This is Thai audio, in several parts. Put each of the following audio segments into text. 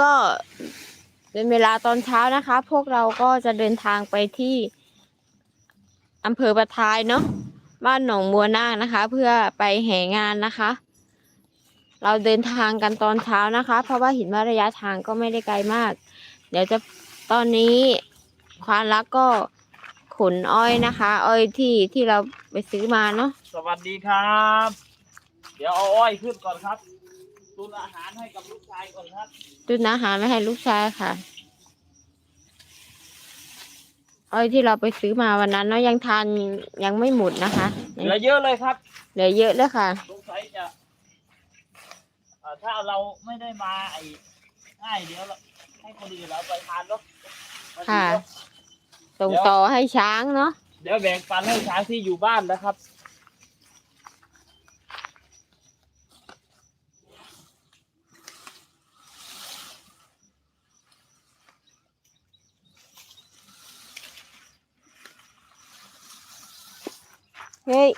ก็เป็นเวลาตอนเช้านะคะ พวกเราก็จะเดินทางไปที่อำเภอประทายเนาะบ้านหนองบัวนาคนะคะ เพื่อไปแห่งานนะคะ เราเดินทางกันตอนเช้านะคะ เพราะว่าเห็นว่าระยะทางก็ไม่ได้ไกลมาก เดี๋ยวจะตอนนี้ควานรักก็ขนอ้อยนะคะ อ้อยที่ที่เราไปซื้อมาเนาะสวัสดีครับ เดี๋ยวเอาอ้อยขึ้นก่อนครับ ตุนอาหารให้กับลูกชายก่อนครับตุนอาหารไม่ให้ลูกชายค่ะอ้อยที่เราไปซื้อมาวันนั้นเนาะยังทานยังไม่หมดนะคะยังเหลือเยอะเลยครับเหลือเยอะเลยค่ะสงสัยจะเอ่อถ้าเราไม่ได้มาไอ้ง่ายเดี๋ยวเราให้คนอื่นเราไปทานเนาะค่ะส่งต่อให้ช้างเนาะเดี๋ยวแบ่งปันให้ช้างที่อยู่บ้านนะครับ เฮ้ย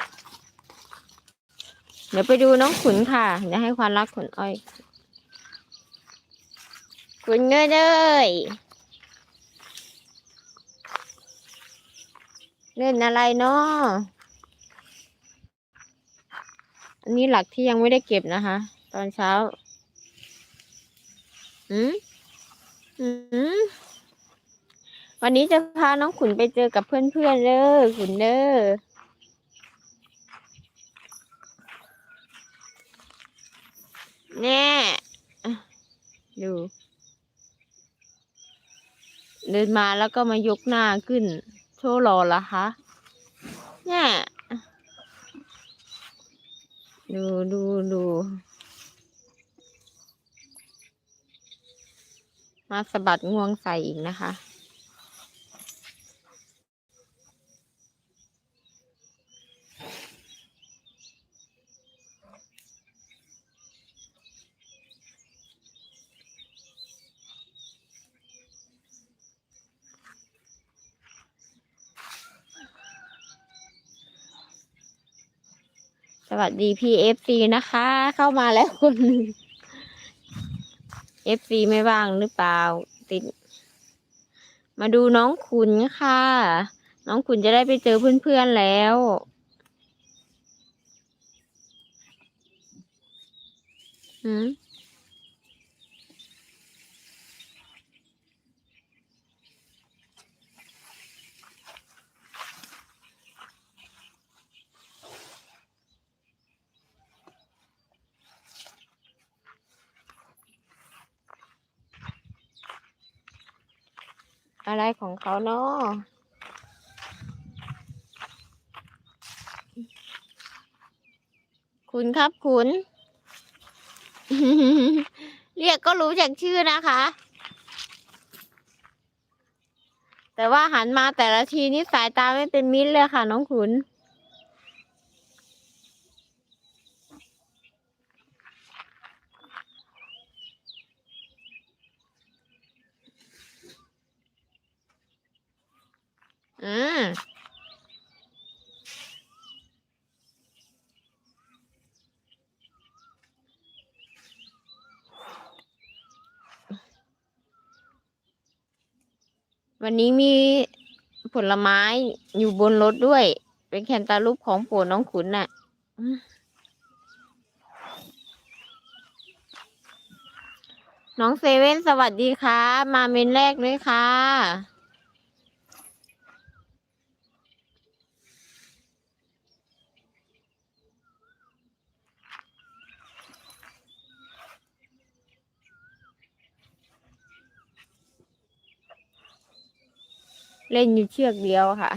เดี๋ยวไปดูน้องขุนค่ะ เดี๋ยวให้ความรักขุนอ้อย ขุนเงยเลยเล่นอะไรเนาะอันนี้หลักที่ยังไม่ได้เก็บนะคะ ตอนเช้า อืมอืมวันนี้จะพาน้องขุนไปเจอกับเพื่อนๆเด้อขุนเด้อ แน่อะดูเดินมาแล้วก็มายกหน้าขึ้น โชว์หล่อละคะเนี่ยดูดูดูมาสะบัดงวงใส่อีกนะคะ สวัสดีพี่เอฟซีนะคะ เข้ามาแล้วคนหนึ่งเอฟซีไม่ว่างหรือเปล่า ติด มาดูน้องขุนค่ะ น้องขุนจะได้ไปเจอเพื่อนๆแล้วอืม อะไรของเขาเนาะคุณครับคุณ เรียกก็รู้จากชื่อนะคะ แต่ว่าหันมาแต่ละทีนี่สายตาไม่เป็นมิตรเลยค่ะ น้องขุน อืม วันนี้มีผลไม้อยู่บนรถด้วย เป็นแคนตาลูปของโปรน้องขุนน่ะน้องเซเว่นสวัสดีค่ะ มาเมนแรกเลยค่ะ เล่นอยู่เชือกเดียวค่ะ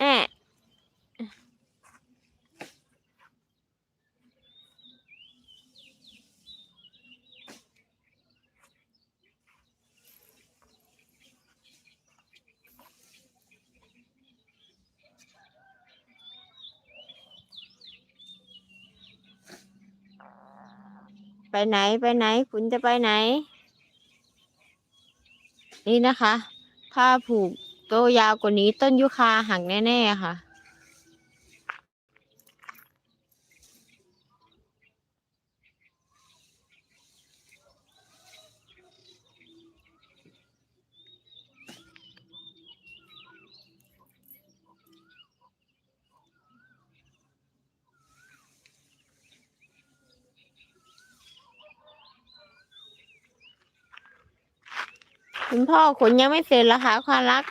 แอะไปไหนไปไหน คุณจะไปไหน นี่นะคะ ถ้าผูกโตวยาวกว่านี้ต้นยุคาหักแน่ ๆ ค่ะ คุณพ่อขนยังไม่เสร็จล้วค่ะความรัก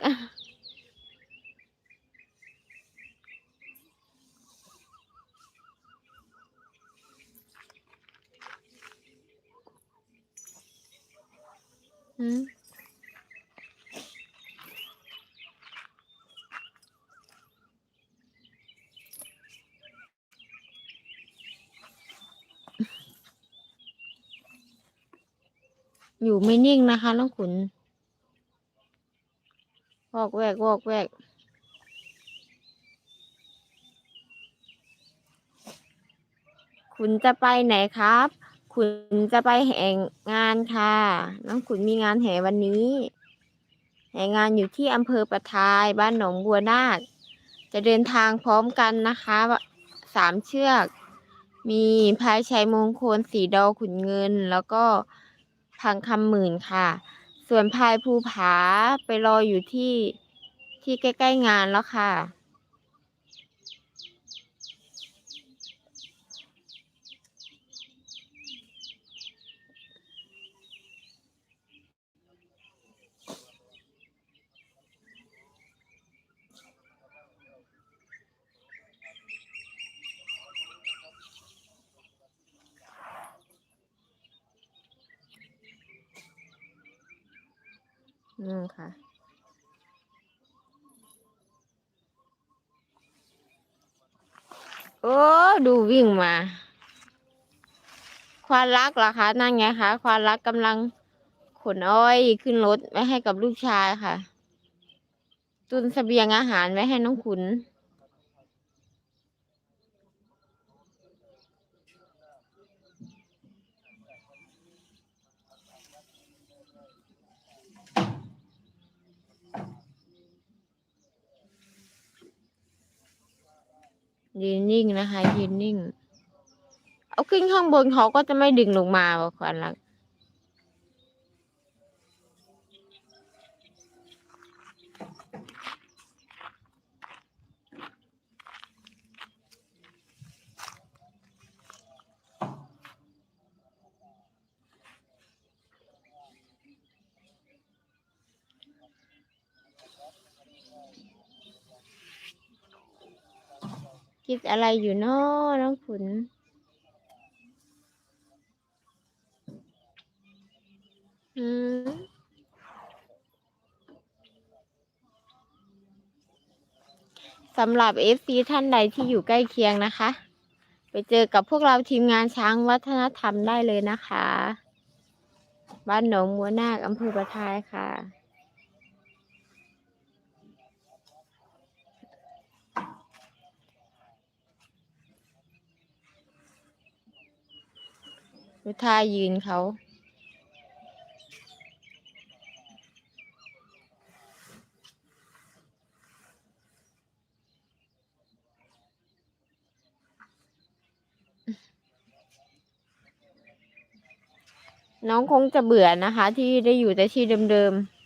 อืมอยู่ไม่นิ่งนะคะน้องขุน วอกแวกวอกแวกคุณจะไปไหนครับ คุณจะไปแห่งานค่ะ น้องขุนมีงานแห่วันนี้ แห่งานอยู่ที่อำเภอประทายบ้านหนองบัวนาค จะเดินทางพร้อมกันนะคะสามเชือก มีพายชัยมงคลสีดอขุนเงิน แล้วก็พังคำหมื่นค่ะ ส่วนพายภูผาไปรออยู่ที่ที่ใกล้ ๆ งานแล้วค่ะ อืมค่ะ โอ้ดูวิ่งมา ควานรักเหรอคะ นั่นไงคะ ควานรักกำลังขนอ้อยขึ้นรถไว้ให้กับลูกชายค่ะ ตุนสเสบียงอาหารไว้ให้น้องขุน ยืนนิ่งนะคะยืนนิ่ง เอาขึ้นข้างบนเขาก็จะไม่ดึงลงมาว่ะควานรัก คิดอะไรอยู่นาะน้องขุน อืม สำหรับ FC ท่านใดที่อยู่ใกล้เคียงนะคะ ไปเจอกับพวกเราทีมงานช้างวัฒนธรรมได้เลยนะคะ บ้านหนองมัวนาคอำเภอประทายค่ะ ดูท่ายืนเขา น้องคงจะเบื่อนะคะ ที่ได้อยู่แต่ที่เดิมๆ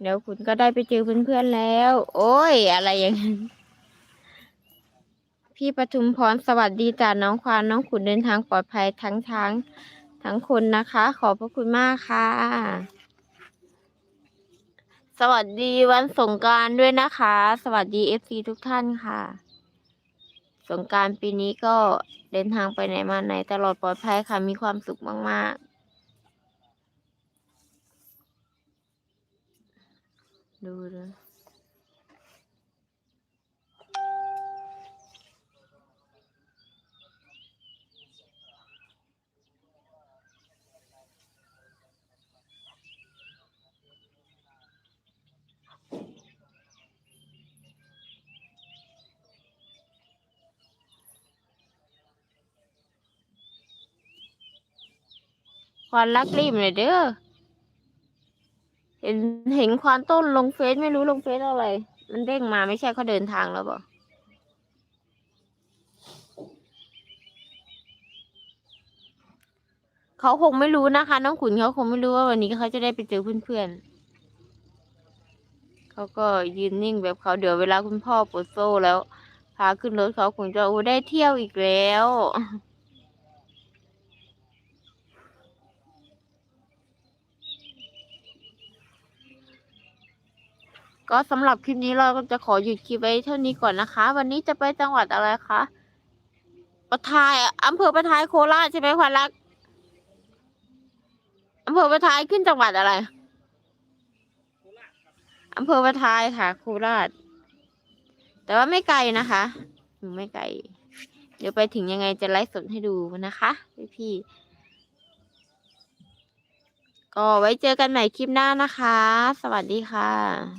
เดี๋ยวคุณก็ได้ไปเจอเพื่อนๆแล้ว โอ้ย อะไรอย่างนั้น พี่ปทุมพรสวัสดีจ้าน้องควานน้องขุนเดินทางปลอดภัยทั้งช้างทั้งคนนะคะ ขอบพระคุณมากค่ะ สวัสดีวันสงกานต์ด้วยนะคะ สวัสดีเอฟซีทุกท่านค่ะ สงการปีนี้ก็เดินทางไปไหนมาไหนตลอดปลอดภัยค่ะ มีความสุขมากๆ ดูเลยควานรักรีบเลยเด้อ เห็นเห็นควานต้นลงเฟซไม่รู้ลงเฟซอะไร มันเด้งมาไม่ใช่เขาเดินทางแล้วบ่เขาคงไม่รู้นะคะ น้องขุนเขาคงไม่รู้ว่าวันนี้เขาจะได้ไปเจอเพื่อนๆเขาก็ยืนนิ่งแบบเขาเดี๋ยวเวลาคุณพ่อปลดโซ่แล้ว พาขึ้นรถเขาคงจะโอ้ได้เที่ยวอีกแล้ว ก็สำหรับคลิปนี้เราก็จะขอหยุดคลิปไว้เท่านี้ก่อนนะคะ วันนี้จะไปจังหวัดอะไรคะประทายอำเภอประทายโคราชใช่ไหมควันรักอำเภอประทายขึ้นจังหวัดอะไรอำเภอประทายค่ะโคราช แต่ว่าไม่ไกลนะคะไม่ไกล เดี๋ยวไปถึงยังไงจะไลฟ์สดให้ดูนะคะพี่ๆก็ไว้เจอกันใหม่คลิปหน้านะคะ สวัสดีค่ะ